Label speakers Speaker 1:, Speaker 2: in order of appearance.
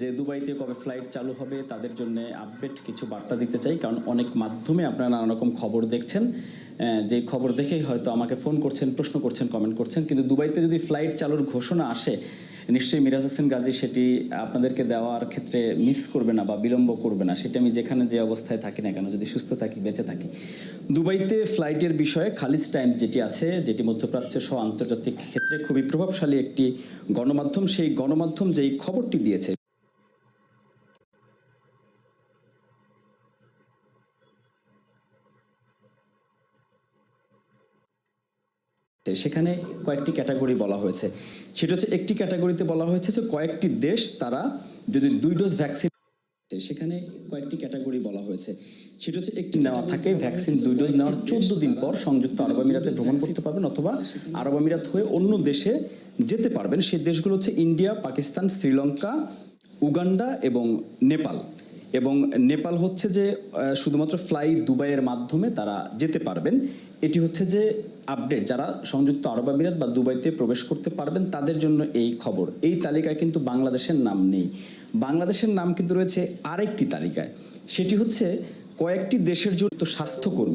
Speaker 1: যে দুবাইতে কবে ফ্লাইট চালু হবে তাদের জন্য আপডেট কিছু বার্তা দিতে চাই, কারণ অনেক মাধ্যমে আপনারা নানা রকম খবর দেখছেন। যে খবর দেখেই হয়তো আমাকে ফোন করছেন, প্রশ্ন করছেন কমেন্ট করছেন, কিন্তু দুবাইতে যদি ফ্লাইট চালুর ঘোষণা আসে, নিশ্চয়ই মিরাজ হোসেন গাজী সেটি আপনাদেরকে দেওয়ার ক্ষেত্রে মিস করবে না বা বিলম্ব করবে না। সেটি আমি যেখানে যে অবস্থায় থাকি না কেন, যদি সুস্থ থাকি, বেঁচে থাকি। দুবাইতে ফ্লাইটের বিষয়ে খালিজ টাইমস যেটি আছে, যেটি মধ্যপ্রাচ্য সহ আন্তর্জাতিক ক্ষেত্রে খুবই প্রভাবশালী একটি গণমাধ্যম, সেই গণমাধ্যম যেই খবরটি দিয়েছে সেখানে কয়েকটি ক্যাটাগরি বলা হয়েছে। সেটা হচ্ছে একটি ক্যাটাগরিতে বলা হয়েছে যে কয়েকটি দেশ তারা যদি দুই ডোজ ভ্যাকসিন সেখানে কয়েকটি ক্যাটাগরি বলা হয়েছে। সেটা হচ্ছে একটি নেওয়া থাকে ভ্যাকসিন দুই ডোজ নেওয়ার চোদ্দ দিন পর সংযুক্ত আরব আমিরাতে ভ্রমণ করতে পারবেন অথবা আরব আমিরাত হয়ে অন্য দেশে যেতে পারবেন। সেই দেশগুলো হচ্ছে ইন্ডিয়া পাকিস্তান শ্রীলঙ্কা উগান্ডা এবং নেপাল। এবং নেপাল হচ্ছে যে শুধুমাত্র ফ্লাই দুবাইয়ের মাধ্যমে তারা যেতে পারবেন। এটি হচ্ছে যে আপডেট যারা সংযুক্ত আরব আমিরাত বা দুবাইতে প্রবেশ করতে পারবেন, তাদের জন্য এই খবর। এই তালিকায় কিন্তু বাংলাদেশের নাম নেই। বাংলাদেশের নাম কিন্তু রয়েছে আরেকটি তালিকায়। সেটি হচ্ছে কয়েকটি দেশের জন্য স্বাস্থ্যকর্মী।